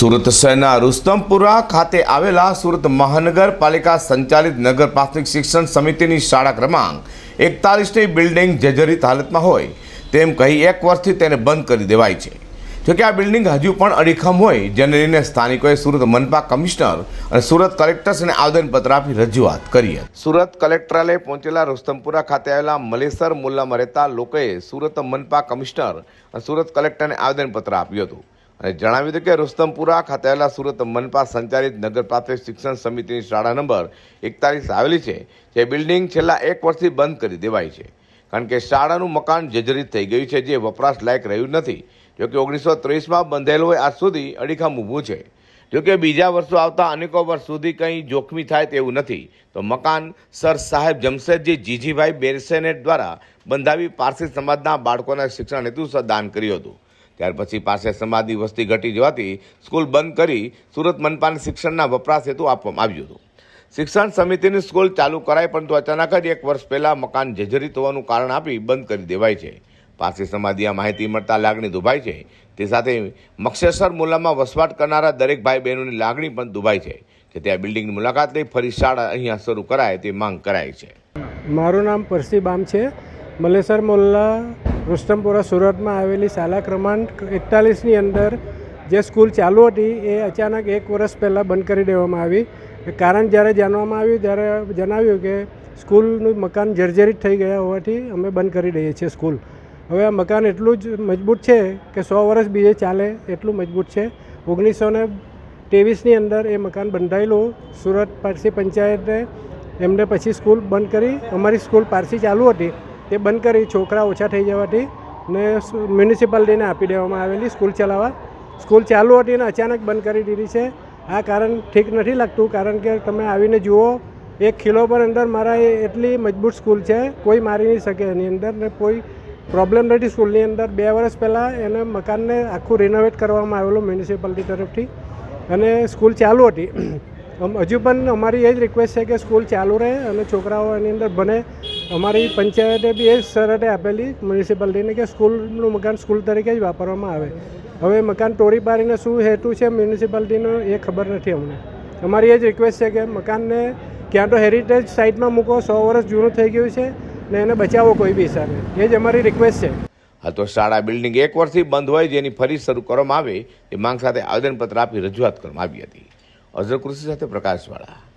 સુરત શહેરના રુસ્તમપુરા ખાતે આવેલા સુરત મહાનગરપાલિકા સંચાલિત નગર પ્રાથમિક શિક્ષણ સમિતિની શાળા ક્રમાંક એકતાલીસની બિલ્ડિંગ જર્જરિત હાલતમાં હોય તેમ કહી એક વર્ષથી તેને બંધ કરી દેવાય છે. જોકે આ બિલ્ડિંગ હજુ પણ અડીખમ હોય, જેને લઈને સ્થાનિકોએ સુરત મનપા કમિશનર અને સુરત કલેક્ટર્સને આવેદનપત્ર આપી રજૂઆત કરી હતી. સુરત કલેક્ટરાલય પહોંચેલા રુસ્તમપુરા ખાતે આવેલા મલેસર મુલ્લામાં રહેતા લોકોએ સુરત મનપા કમિશનર અને સુરત કલેક્ટરને આવેદનપત્ર આપ્યું હતું. અને જણાવ્યું હતું કે રુસ્તમપુરા ખાતે આવેલા સુરત મનપા સંચાલિત નગર પ્રાથમિક શિક્ષણ સમિતિની શાળા નંબર એકતાલીસ આવેલી છે, જે બિલ્ડિંગ છેલ્લા એક વર્ષથી બંધ કરી દેવાઈ છે. કારણ કે શાળાનું મકાન જર્જરિત થઈ ગયું છે, જે વપરાશ લાયક રહ્યું નથી. જોકે ઓગણીસો ત્રીસમાં બંધેલું હોય, આજ સુધી અડીખમ ઊભું છે. જોકે બીજા વર્ષો આવતા અનેકો વર્ષ સુધી કંઈ જોખમી થાય તેવું નથી. તો મકાન સર સાહેબ જમશેદજી જીજીભાઈ બેરસેનેટ દ્વારા બંધાવી પારસી સમાજના બાળકોના શિક્ષણ હેતુ દાન કર્યું હતું. ત્યાર પછી પાસે સમાજની વસ્તી ઘટી જવાથી સ્કૂલ બંધ કરી સુરત મનપાને શિક્ષણના વપરાશ હેતુ આપવામાં આવ્યું હતું. શિક્ષણ સમિતિની સ્કૂલ ચાલુ કરાઈ પરંતુ અચાનક જ એક વર્ષ પહેલાં મકાન જર્જરિત હોવાનું કારણ આપી બંધ કરી દેવાય છે. પાસે સમાધિ આ માહિતી મળતા લાગણી દુભાઈ છે. તે સાથે મક્ષેસર મુલામાં વસવાટ કરનારા દરેક ભાઈ બહેનોની લાગણી પણ દુભાઈ છે કે ત્યાં બિલ્ડિંગની મુલાકાત લઈ ફરી શાળા અહીંયા શરૂ કરાય તે માંગ કરાય છે. મારું નામ પરસી બામ છે. મલેસર મોલ્લા રુસ્તમપુરા સુરતમાં આવેલી શાળા ક્રમાંક એકતાલીસની અંદર જે સ્કૂલ ચાલુ હતી, એ અચાનક એક વર્ષ પહેલાં બંધ કરી દેવામાં આવી. કારણ જ્યારે જાણવામાં આવ્યું, ત્યારે જણાવ્યું કે સ્કૂલનું મકાન જર્જરિત થઈ ગયા હોવાથી અમે બંધ કરી દઈએ છીએ સ્કૂલ. હવે આ મકાન એટલું જ મજબૂત છે કે સો વર્ષ બીજે ચાલે એટલું મજબૂત છે. ઓગણીસો ને ત્રેવીસની અંદર એ મકાન બંધાયેલું. સુરત પારસી પંચાયતે એમને પછી સ્કૂલ બંધ કરી. અમારી સ્કૂલ પારસી ચાલુ હતી. તે બંધ કરી છોકરા ઓછા થઈ જવાથી ને મ્યુનિસિપાલિટીને આપી દેવામાં આવેલી સ્કૂલ ચલાવવા. સ્કૂલ ચાલુ હતી ને અચાનક બંધ કરી દીધી છે. આ કારણ ઠીક નથી લાગતું કારણ કે તમે આવીને જુઓ, એક કિલો પર અંદર મારા એટલી મજબૂત સ્કૂલ છે, કોઈ મારી નહીં શકે. એની અંદર ને કોઈ પ્રોબ્લેમ નથી સ્કૂલની અંદર. બે વર્ષ પહેલાં એને મકાનને આખું રિનોવેટ કરવામાં આવેલું મ્યુનિસિપાલિટી તરફથી. અને સ્કૂલ ચાલુ હતી. હજુ પણ અમારી એ જ રિક્વેસ્ટ છે કે સ્કૂલ ચાલુ રહે અને છોકરાઓ એની અંદર ભણે અમારી પંચાયતે બી એ જ શરતે આપેલી મ્યુનિસિપાલિટીને કે સ્કૂલનું મકાન સ્કૂલ તરીકે જ વાપરવામાં આવે. હવે મકાન તોડી પાડીને શું હેતુ છે મ્યુનિસિપાલિટીનો એ ખબર નથી અમને. અમારી એ જ રિક્વેસ્ટ છે કે મકાનને ક્યાં તો હેરિટેજ સાઇટમાં મૂકો, સો વર્ષ જૂનું થઈ ગયું છે ને એને બચાવો કોઈ બી હિસાબે. એ જ અમારી રિક્વેસ્ટ છે. હા, તો શાળા બિલ્ડિંગ એક વર્ષથી બંધ હોય, જેની ફરી શરૂ કરવામાં આવે, એ માંગ સાથે આવેદનપત્ર આપી રજૂઆત કરવામાં આવી હતી. અઝર કૃષિ સાથે પ્રકાશવાળા.